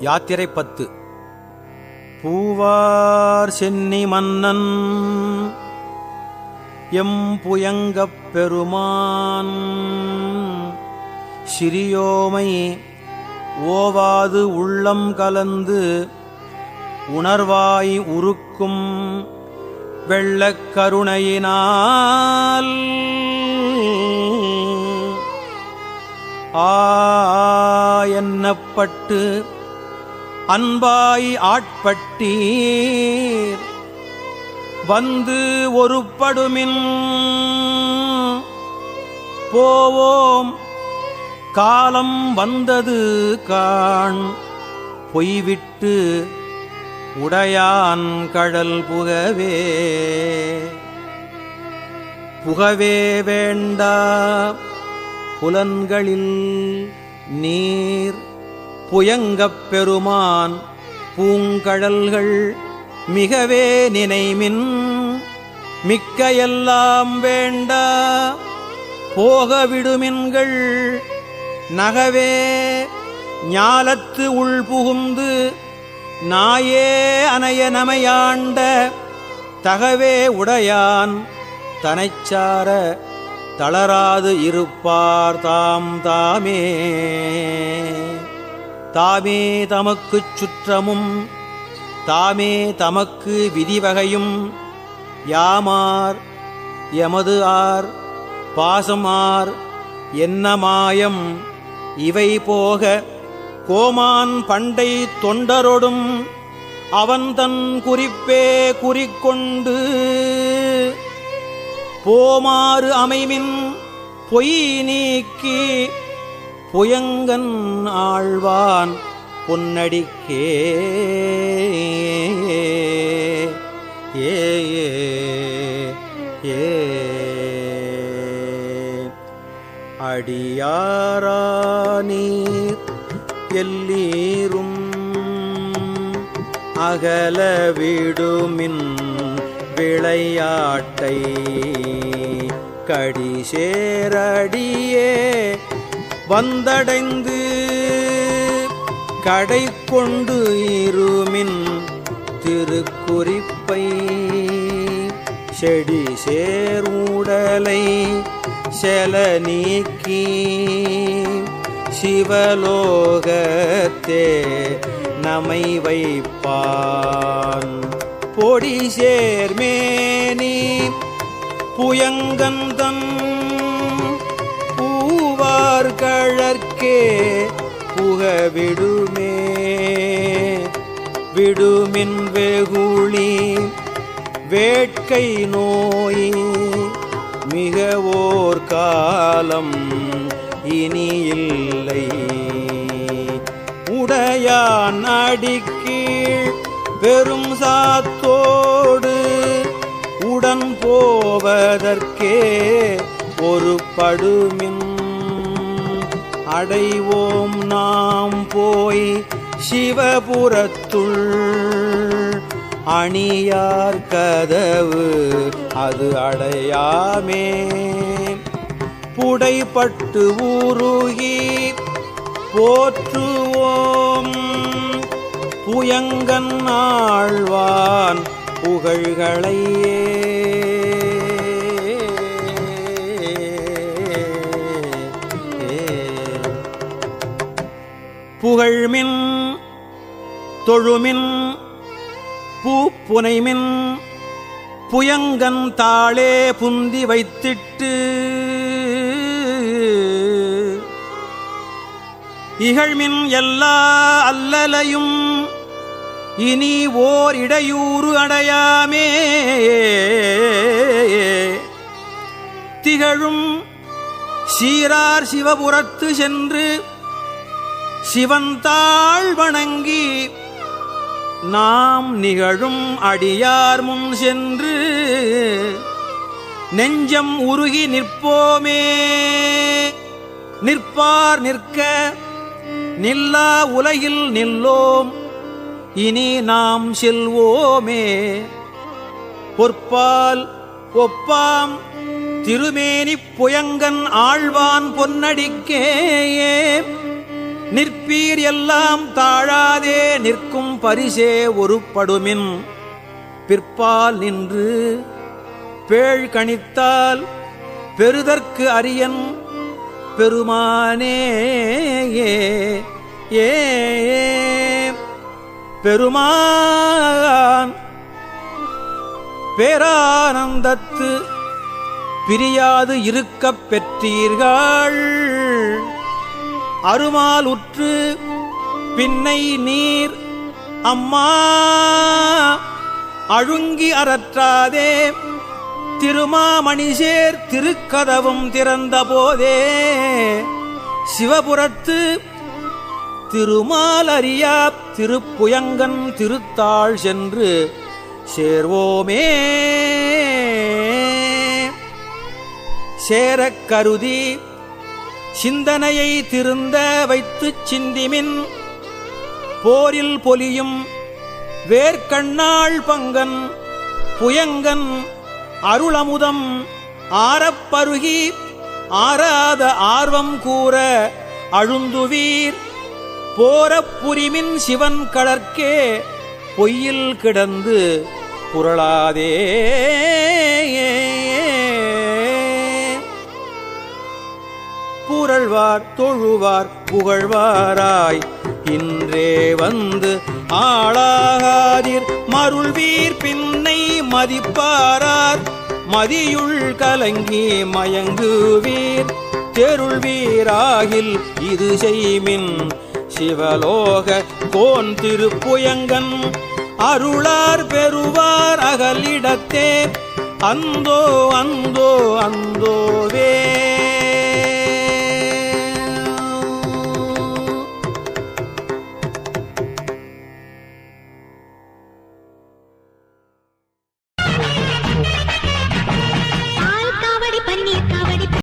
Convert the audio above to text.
யாத்திரை பத்து. பூவார் சென்னி மன்னன் எம்புயங்கப் பெருமான். சிறியோமை ஓவாது உள்ளம் கலந்து உணர்வாய் உருக்கும் வெள்ளக் கருணையினால். ஆ என்னப்பட்டு அன்பாய் ஆட்பட்டீர். வந்து ஒருப்படுமின் போவோம். காலம் வந்தது காண். பொய்விட்டு உடையான் கடல் புகவே. புகவே வேண்டா. புலன்களில் நீர். புயங்கப் பெருமான் பூங்கழல்கள் மிகவே நினைமின். மிக்க எல்லாம் வேண்டா போக விடுமின்கள் நகவே ஞாலத்து உள் புகுந்து நாயே அனைய நமையாண்ட தகவே உடையான். தனைச்சார தளராது இருப்பார் தாம் தாமே. தாமே தமக்குச் சுற்றமும் தாமே தமக்கு விதிவகையும் யாமார் எமது ஆர் பாசமார் என்ன மாயம் இவை போக கோமான் பண்டை தொண்டரொடும் அவன் தன் குறிப்பே குறிக்கொண்டு போமாறு அமைமின் பொய் நீக்கி புயங்கன் ஆழ்வான் பொன்னடிக்கே. ஏ ஏ, ஏ. அடியாரானீர் எல்லீரும் அகல விடுமின் விளையாட்டை கடிசேரடியே. வந்தடைந்து கடை கொண்டு இருமின் திருக்குறிப்பை செடி சேர்வுடலை செல நீக்கி சிவலோகத்தே நமை வைப்பான். பொடி சேர்மேனி புயங்கந்தன் பூவார் கழற்கே புக விடுமே விடுமின் வெகுளி வேட்கை நோய் மிக ஓர் காலம் இனி இல்லை உடையான் அடிக்கீழ் பெரும் சாத்தோடு உடன் போவதற்கே ஒரு படுமின் அடைவோம் நாம் போய் சிவபுரத்துள். அணியார் கதவு அது அடையாமே. புடைப்பட்டு ஊருகி போற்றுவோம். புயங்கன் ஆழ்வான் புகழ்களையே. புகழ்மின் தொழுமின் பூப்புனைமின் புயங்கன் தாளே புந்தி வைத்திட்டு இகழ்மின் எல்லா அல்லலையும் இனி ஓர் இடையூறு அடையாமே. திகழும் சீரார் சிவபுரத்து சென்று சிவந்தாள் வணங்கி நாம் நிகழும் அடியார் முன் சென்று நெஞ்சம் உருகி நிற்போமே. நிற்பார் நிற்க நில்லா உலகில் நில்லோம். இனி நாம் செல்வோமே. பொற்பால் ஒப்பாம் திருமேனிப் புயங்கன் ஆழ்வான் பொன்னடிக்கேயே. நிற்பீர் எல்லாம் தாழாதே நிற்கும் பரிசே ஒரு படுமின் பிற்பால் நின்று பேழ் கணித்தால் பெறுதற்கு அரியன் பெருமானே ஏ ஏ. பெருமான் பேரானந்தத்து பிரியாது இருக்கப் பெற்றீர்கள். அருமால் உற்று பின்னை நீர் அம்மா அழுங்கி அறற்றாதே. திருமாமணிசேர் திருக்கதவும் திறந்த போதே. சிவபுரத்து திருமாலறியா திருப்புயங்கன் திருத்தாள் சென்று சேர்வோமே. சேரக் கருதி சிந்தனையை திருந்த வைத்துச் சிந்திமின். போரில் பொலியும் வேர்க்கண்ணாள் பங்கன். புயங்கன் அருளமுதம் ஆரப்பருகி ஆராத ஆர்வம் கூற அழுந்துவீர். போரப் புரிமின் சிவன் கடற்கே பொய்யில் கிடந்து புரளாதே. புரள்வார் தொழுவார் புகழ்வாராய். இன்றே வந்து ஆளாகாதீர் மருள்வீர் பின்னை மதிப்பாரார். மதியுள் கலங்கி மயங்குவீர். தெருள் வீராகில் இது செய்மின் சிவலோக கோன் திருப்புயங்கன். அருளார் பெறுவார் அகலிடத்தே. அந்தோ அந்தோ அந்தோவே.